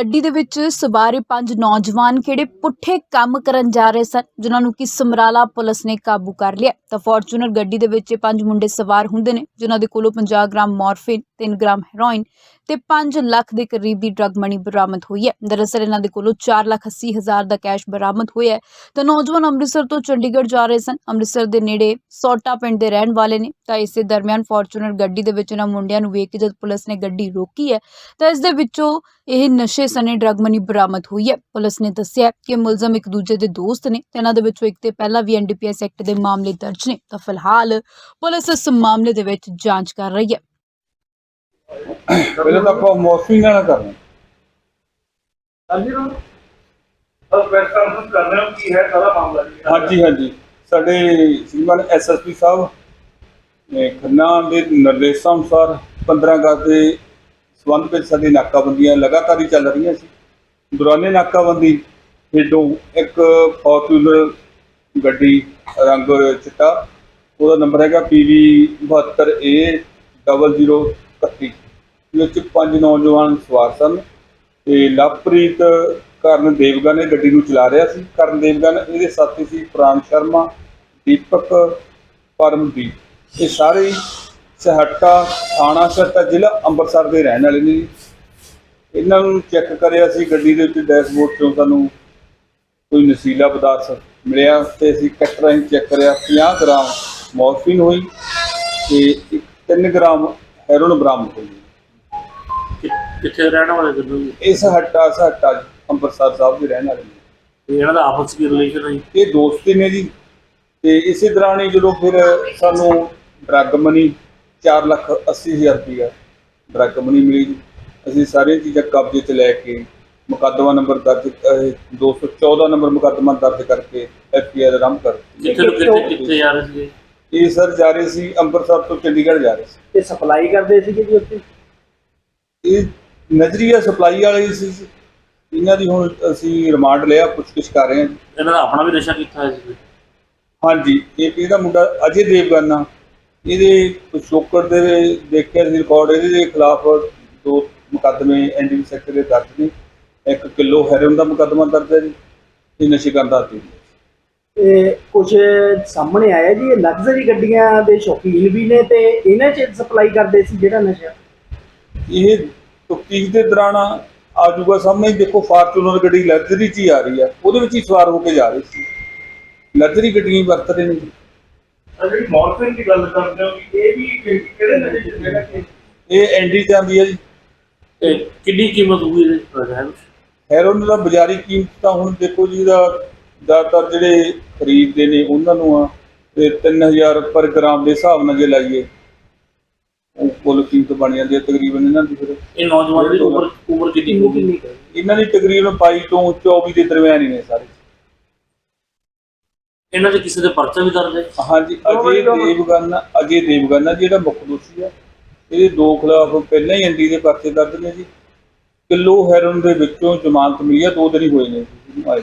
ਗੱਡੀ ਦੇ ਵਿੱਚ ਸਵਾਰੇ ਪੰਜ ਨੌਜਵਾਨ ਕਿਹੜੇ ਪੁੱਠੇ ਕੰਮ ਕਰਨ ਜਾ ਰਹੇ ਸਨ, ਜਿਨ੍ਹਾਂ ਨੂੰ ਕਿ ਸਮਰਾਲਾ ਪੁਲਿਸ ਨੇ ਕਾਬੂ ਕਰ ਲਿਆ। ਤਾਂ ਫੋਰਚੂਨਰ ਗੱਡੀ ਦੇ ਵਿੱਚ ਪੰਜ ਮੁੰਡੇ ਸਵਾਰ ਹੁੰਦੇ ਨੇ, ਜਿਨ੍ਹਾਂ ਦੇ ਕੋਲੋਂ 50 ਗ੍ਰਾਮ ਮੋਰਫਿਨ 3 ਗ੍ਰਾਮ ਹੈਰੋਇਨ ਤੇ 5 ਲੱਖ ਦੇ ਕਰੀਬ ਦੀ ਡਰੱਗ ਮਨੀ ਬਰਾਮਦ ਹੋਈ ਹੈ। ਦਰਅਸਲ ਇਹਨਾਂ ਦੇ ਕੋਲੋਂ 4 ਲੱਖ 80 ਹਜ਼ਾਰ ਦਾ ਕੈਸ਼ ਬਰਾਮਦ ਹੋਇਆ ਹੈ। ਤਾਂ ਨੌਜਵਾਨ ਅੰਮ੍ਰਿਤਸਰ ਤੋਂ ਚੰਡੀਗੜ੍ਹ ਜਾ ਰਹੇ ਸਨ। ਅੰਮ੍ਰਿਤਸਰ ਦੇ ਨੇੜੇ ਸੋਟਾ ਪਿੰਡ ਦੇ ਰਹਿਣ ਵਾਲੇ ਨੇ। ਤਾਂ ਇਸੇ ਦਰਮਿਆਨ ਫੋਰਚੂਨਰ ਗੱਡੀ ਦੇ ਵਿੱਚ ਇਹਨਾਂ ਮੁੰਡਿਆਂ ਨੂੰ ਵੇਖ ਕੇ ਜਦ ਪੁਲਿਸ ਨੇ ਗੱਡੀ ਰੋਕੀ ਹੈ, ਤਾਂ ਇਸ ਦੇ ਵਿੱਚੋਂ ਇਹ ਨਸ਼ੇ ਸਣੇ ਡਰੱਗ ਮਨੀ ਬਰਾਮਦ ਹੋਈ ਹੈ। ਪੁਲਿਸ ਨੇ ਦੱਸਿਆ ਕਿ ਮੁਲਜ਼ਮ ਇੱਕ ਦੂਜੇ ਦੇ ਦੋਸਤ ਨੇ ਤੇ ਇਹਨਾਂ ਦੇ ਵਿੱਚੋਂ ਇੱਕ ਤੇ ਪਹਿਲਾਂ ਵੀ ਐਨਡੀਪੀਐਸ ਐਕਟ ਦੇ ਮਾਮਲੇ ਦਰਜ ਨੇ। ਤਾਂ ਫਿਲਹਾਲ ਪੁਲਿਸ ਇਸ ਮਾਮਲੇ ਦੇ ਵਿੱਚ ਜਾਂਚ ਕਰ ਰਹੀ ਹੈ। ਪਹਿਲਾਂ ਤਾਂ ਆਪਾਂ ਮੌਰਫਿੰਗ ਨਾਲ ਕਰਨਾ। ਹਾਂਜੀ ਰੋ ਬਸ ਪ੍ਰੈਸ ਕਾਨਫਰੰਸ ਕਰ ਰਹੇ ਹੋ ਕੀ ਹੈ? ਸਾਰਾ ਮਾਮਲਾ ਜੀ ਹਾਂਜੀ ਹਾਂਜੀ। ਸਾਡੇ ਸ਼੍ਰੀਮਾਨ ਐਸਐਸਪੀ ਸਾਹਿਬ ਨੇ ਖੰਨਾ ਦੇ ਨਿਰਦੇਸ਼ਾਂ ਅਨੁਸਾਰ 15 ਅਗਸਤ ਦੇ ਸੰਬੰਧ ਵਿੱਚ ਸਾਡੀ ਨਾਕਾਬੰਦੀਆਂ ਲਗਾਤਾਰ ਹੀ ਚੱਲ ਰਹੀਆਂ ਸੀ। ਦੌਰਾਨੇ ਨਾਕਾਬੰਦੀ ਹੇਠੋਂ ਇੱਕ ਫੋਰਚੂਨਰ ਗੱਡੀ ਰੰਗ ਚਿੱਟਾ ਉਹਦਾ ਨੰਬਰ ਹੈਗਾ PV 72A 0031 ਵਿੱਚ ਪੰਜ ਨੌਜਵਾਨ ਸਵਾਰ ਸਨ ਤੇ ਲਵਪ੍ਰੀਤ ਕਰਨ ਦੇਵਗਨ ਨੇ ਗੱਡੀ ਨੂੰ ਚਲਾ ਰਿਹਾ ਸੀ। ਕਰਨ ਦੇਵਗਨ, ਇਹਦੇ ਸਾਥੀ ਸੀ ਪ੍ਰਾਣ ਸ਼ਰਮਾ, ਦੀਪਕ ਪਰਮਦੀਪ ਇਹ ਸਾਰੇ ਹੀ ਸਹੱਟਾ ਥਾਣਾ, ਸਹੱਟਾ ਜ਼ਿਲ੍ਹਾ ਅੰਮ੍ਰਿਤਸਰ ਦੇ ਰਹਿਣ ਵਾਲੇ ਨੇ ਜੀ। ਇਹਨਾਂ ਨੂੰ ਚੈੱਕ ਕਰਿਆ ਸੀ, ਗੱਡੀ ਦੇ ਉੱਤੇ ਡੈਸ਼ਬੋਰਡ ਤੋਂ ਸਾਨੂੰ ਕੋਈ ਨਸ਼ੀਲਾ ਪਦਾਰਥ ਮਿਲਿਆ ਤੇ ਅਸੀਂ ਕੱਟ ਰਾਹੀਂ ਚੈੱਕ ਕਰਿਆ। 50 ਗ੍ਰਾਮ ਮੋਰਫਿਨ ਹੋਈ ਤੇ ਇੱਕ 3 ਗ੍ਰਾਮ ਹੈਰੋਨ ਬਰਾਮਦ ਹੋਈ ਕਿ- ਕਿੱਥੇ ਰਹਿਣ ਵਾਲੇ ਜੀ ਇਸ ਹੱਟਾ ਸਹੱਟਾ ਅੰਮ੍ਰਿਤਸਰ ਸਾਹਿਬ ਦੇ ਰਹਿਣ ਵਾਲੇ ਨੇ। ਤੇ ਇਹਨਾਂ ਦਾ ਆਪਸ ਵਿੱਚ ਰਿਲੇਸ਼ਨ ਹੈ ਜੀ? ਇਹ ਦੋਸਤੀ ਨੇ ਜੀ। ਤੇ ਇਸੇ ਦੌਰਾਨ ਹੀ ਜਦੋਂ ਫਿਰ ਸਾਨੂੰ ਡਰੱਗ ਮਨੀ 4 ਲੱਖ 80 ਹਜ਼ਾਰ ਰੁਪਇਆ ਡਰੱਗ ਮਨੀ ਮਿਲੀ ਜੀ। ਅਸੀਂ ਸਾਰੀਆਂ ਚੀਜ਼ਾਂ ਕਬਜ਼ੇ 'ਚ ਲੈ ਕੇ ਮੁਕੱਦਮਾ ਨੰਬਰ ਦਰਜ ਅਹ, 214 ਨੰਬਰ ਮੁਕੱਦਮਾ ਦਰਜ ਕਰਕੇ ਐਫਆਈਆਰ ਆਰੰਭ ਕਰ ਦਿੱਤੀ। ਕਿੱਥੇ ਤੋਂ ਕਿੱਥੇ ਕਿੱਥੇ ਜਾ ਰਹੇ ਸੀਗੇ? ਇਹ ਸਰ ਜਾ ਰਹੇ ਸੀ ਅੰਮ੍ਰਿਤਸਰ ਤੋਂ ਚੰਡੀਗੜ੍ਹ ਜਾ ਰਹੇ ਸੀ। ਤੇ ਸਪਲਾਈ ਕਰਦੇ ਸੀਗੇ ਜੀ ਉੱਥੇ? ਇਹ ਨਜ਼ਰੀਆ ਸਪਲਾਈ ਵਾਲੇ ਹੀ ਸੀ ਇਹਨਾਂ ਦੀ ਹੁਣ ਅਸੀਂ ਰਿਮਾਂਡ ਲਿਆ ਪੁੱਛਗਿੱਛ ਕਰ ਰਹੇ ਹਾਂ। ਇਹਨਾਂ ਦਾ ਆਪਣਾ ਵੀ ਨਸ਼ਾ ਕੀਤਾ ਹੈ ਜੀ ਹਾਂਜੀ ਇੱਕ ਇਹਦਾ ਮੁੰਡਾ ਅਜੇ ਦੇਵਗਨ। ਇਹਦੇ ਪਿਛੋਕੜ ਦੇ ਦੇਖਿਆ ਸੀ ਰਿਕਾਰਡ ਇਹਦੇ ਦੇ ਖਿਲਾਫ ਦੋ ਮੁਕੱਦਮੇ ਐਨਡੀਪੀ ਸੈਕਟਰ ਦੇ ਦਰਜ ਨੇ। ਇੱਕ ਕਿਲੋ ਹੈਰੋਇਨ ਦਾ ਮੁਕੱਦਮਾ ਦਰਜ ਹੈ ਜੀ। ਇਹ ਨਸ਼ੇ ਕਰਦਾ ਸੀ ਤੇ ਕੁਝ ਸਾਹਮਣੇ ਆਇਆ ਜੀ ਇਹ ਲਗਜ਼ਰੀ ਗੱਡੀਆਂ ਦੇ ਸ਼ੌਕੀਨ ਵੀ ਨੇ ਤੇ ਇਹਨਾਂ 'ਚ ਸਪਲਾਈ ਕਰਦੇ ਸੀ ਜਿਹੜਾ ਨਸ਼ਾ ਇਹ ਤਫਤੀਸ਼ ਦੇ ਦੌਰਾਨ ਆ ਜੂਗਾ ਸਾਹਮਣੇ ਦੇਖੋ ਫਾਰਚੂਨਰ ਗੱਡੀ ਲਗਜ਼ਰੀ 'ਚ ਹੀ ਆ ਰਹੀ ਆ ਉਹਦੇ ਵਿੱਚ ਹੀ ਸਵਾਰ ਹੋ ਕੇ ਜਾ ਰਹੀ ਸੀ ਲਗਜ਼ਰੀ ਗੱਡੀਆਂ ਹੀ ਵਰਤ ਰਹੇ ਨੇ ਜੀ। ਜਿਹੜੀ ਮੌਰਫਿਨ ਦੀ ਗੱਲ ਕਰਦੇ ਹੋ ਇਹ ਵੀ ਕਿਹੜੇ ਨਸ਼ੇ ਜਿਹੜਾ ਕਿ ਇਹ ਤੇ ਆਉਂਦੀ ਹੈ ਜੀ ਇਹ ਕਿੰਨੀ ਕੀਮਤ ਹੋਊਗੀ ਇਹਦੇ ਪਤਾ ਹੈ ਕੁਛ? ਹੈਰੋਇਨ ਦਾ ਬਾਜ਼ਾਰੀ ਕੀਮਤ ਤਾਂ ਹੁਣ ਦੇਖੋ ਜੀ ਦਾ ਜ਼ਿਆਦਾਤਰ ਜਿਹੜੇ ਖਰੀਦਦੇ ਨੇ ਉਹਨਾਂ ਨੂੰ ਆ ਤੇ 3000 ਪਰ ਗ੍ਰਾਮ ਦੇ ਹਿਸਾਬ ਨਾਲ ਜੇ ਲਾਈਏ ਉਹ ਕੁੱਲ ਕੀਮਤ ਬਣ ਜਾਂਦੀ ਹੈ ਤਕਰੀਬਨ ਇਹਨਾਂ ਦੀ ਫਿਰ ਇਹ ਨੌਜਵਾਨ ਦੀ ਉਮਰ ਉਮਰ ਕਿੰਨੀ ਕਿੰਨੀ ਕੁ? ਇਹਨਾਂ ਦੀ ਤਕਰੀਬਨ 22 ਤੋਂ 24 ਦੇ ਦਰਮਿਆਨ ਹੀ ਨੇ ਸਾਰੇ ਇਹਨਾਂ ਦੇ ਕਿਸੇ ਦੇ ਪਰਚਾ ਵੀ ਦਰਜ ਹੈ ਹਾਂਜੀ ਅਜੇ ਦੇਵਗਨ ਅਜੇ ਦੇਵਗਨ ਜਿਹੜਾ ਮੁੱਖ ਦੋਸ਼ੀ ਆ ਇਹਦੇ ਦੋ ਖਿਲਾਫ ਪਹਿਲਾਂ ਹੀ ਐਨਡੀ ਦੇ ਪਰਚੇ ਦਰਜ ਨੇ ਜੀ ਕਿਲੋ ਹੈਰੋਇਨ ਦੇ ਵਿੱਚੋਂ ਜ਼ਮਾਨਤ ਮਿਲੀ ਆ ਦੋ ਦਿਨ ਹੀ ਹੋਏ ਨੇ ਆਏ।